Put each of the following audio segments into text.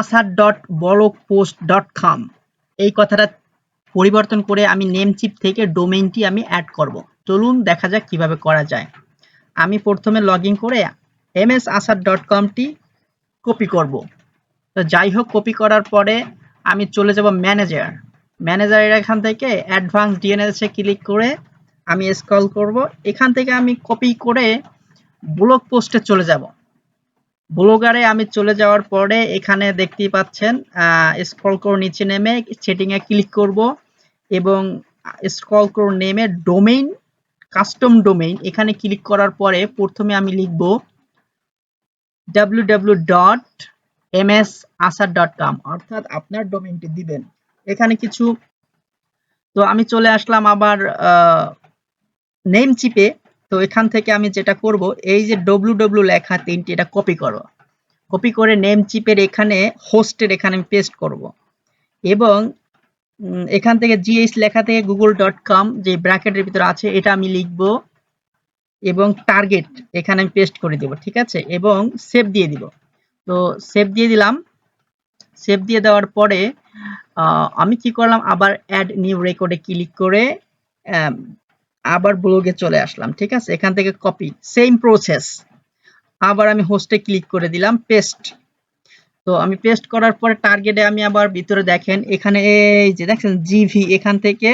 Ashar dot blog post dot com এই কথাটা পরিবর্তন করে আমি নেম চিপ থেকে ডোমেইনটি আমি অ্যাড করব। চলুন দেখা যাক কীভাবে করা যায়। আমি প্রথমে লগ করে এম এস আসার ডট কমটি কপি করব। তো যাই হোক কপি করার পরে আমি চলে যাব ম্যানেজার ম্যানেজারের এখান থেকে অ্যাডভান্স ডিএনএসে ক্লিক করে আমি স্কল করব। এখান থেকে আমি কপি করে ব্লগ পোস্টে চলে যাব। ব্লগারে আমি চলে যাওয়ার পরে এখানে দেখতেই পাচ্ছেন স্ক্রল করে নিচে নেমে সেটিংয়ে ক্লিক করব এবং স্ক্রল করে নেমে ডোমেইন কাস্টম ডোমেইন এখানে ক্লিক করার পরে প্রথমে আমি লিখব www.msasar.com অর্থাৎ আপনার ডোমেইনটি দিবেন। এখানে কিছু, তো আমি চলে আসলাম আবার নেম চিপে তো এখান থেকে আমি যেটা করব, এই যে ডব্লু ডব্লু লেখা তিনটি, এটা কপি করো। কপি করে নেম চিপের এখানে হোস্টের এখানে আমি পেস্ট করব। এবং এখান থেকে জিএইচ লেখা থেকে গুগল ডট কম যে ব্র্যাকেটের ভিতরে আছে, এটা আমি লিখব এবং টার্গেট এখানে আমি পেস্ট করে দেব, ঠিক আছে? এবং সেভ দিয়ে দিব। তো সেভ দিয়ে দিলাম। সেভ দিয়ে দেওয়ার পরে আমি কি করলাম? আবার অ্যাড নিউ রেকর্ডে ক্লিক করে আবার ব্লগে চলে আসলাম, ঠিক আছে? এখান থেকে কপি সেম প্রসেস আবার আমি হোস্টে ক্লিক করে দিলাম পেস্ট তো আমি পেস্ট করার পরে টার্গেটে আমি আবার ভিতরে দেখেন, এখানে এই যে দেখেন জিভি এখান থেকে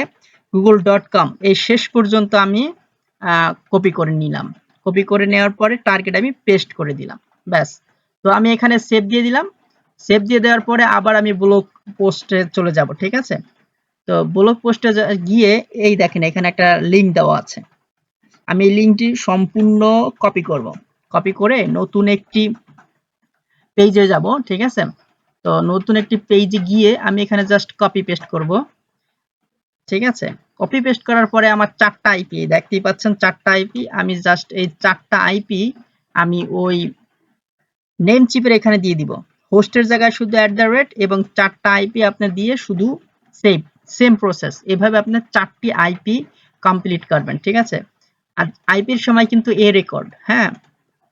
গুগল ডট কম এই শেষ পর্যন্ত আমি কপি করে নিলাম। কপি করে নেওয়ার পরে টার্গেট আমি পেস্ট করে দিলাম, ব্যাস। তো আমি এখানে সেভ দিয়ে দিলাম। সেভ দিয়ে দেওয়ার পরে আবার আমি ব্লগ পোস্টে চলে যাব, ঠিক আছে? তো ব্লগ পোস্টে গিয়ে, এই দেখেন এখানে একটা লিঙ্ক দেওয়া আছে। আমি এই লিঙ্কটি সম্পূর্ণ কপি করব। কপি করে নতুন একটি পেজে যাব, ঠিক আছে? তো নতুন একটি পেজে গিয়ে আমি এখানে জাস্ট কপি পেস্ট করব, ঠিক আছে? কপি পেস্ট করার পরে আমার চারটা আইপি দেখতেই পাচ্ছেন চারটা আইপি আমি জাস্ট এই চারটা আইপি আমি ওই নেম চিপের এখানে দিয়ে দিব। হোস্টের জায়গায় শুধু অ্যাট দ্য রেট এবং চারটা আইপি আপনি দিয়ে শুধু সেভ সেম প্রসেস এভাবে আপনি চারটি আইপি কমপ্লিট করবেন, ঠিক আছে? আর আইপির সময় কিন্তু এ রেকর্ড হ্যাঁ?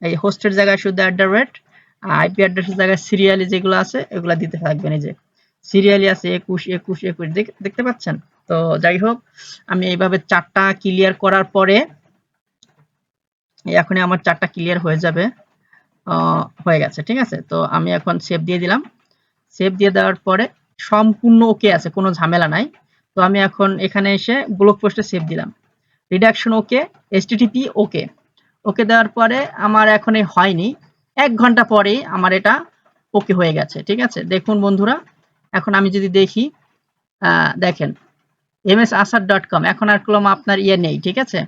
এই হোস্টের জায়গায় শুধু অ্যাট দ্য রেট আইপি অ্যাড্রেসের জায়গায় সিরিয়ালি যেগুলো আছে, এগুলো দিতে থাকবেন এই যে। সিরিয়ালি আছে একুশ একুশ একুশ দেখতে পাচ্ছেন? তো যাই হোক, আমি এইভাবে চারটা ক্লিয়ার করার পরে, এখনই আমার চারটা ক্লিয়ার হয়ে যাবে হয়ে গেছে, ঠিক আছে? তো আমি এখন সেভ দিয়ে দিলাম। সেভ দিয়ে দেওয়ার পরে সম্পূর্ণ ওকে আছে, কোনো ঝামেলা নাই। তো আমি এখন এখানে এসে ব্লগ পোস্টে সেভ দিলাম। রিডাকশন ওকে এসটিটিপি ওকে ওকে দেওয়ার পরে আমার এখন হয়নি। এক ঘণ্টা পরেই আমার এটা ওকে হয়ে গেছে, ঠিক আছে? দেখুন বন্ধুরা, এখন আমি যদি দেখি দেখেন M S Ashar dot com এখন আর কোনো আপনার ইয়ে নেই, ঠিক আছে?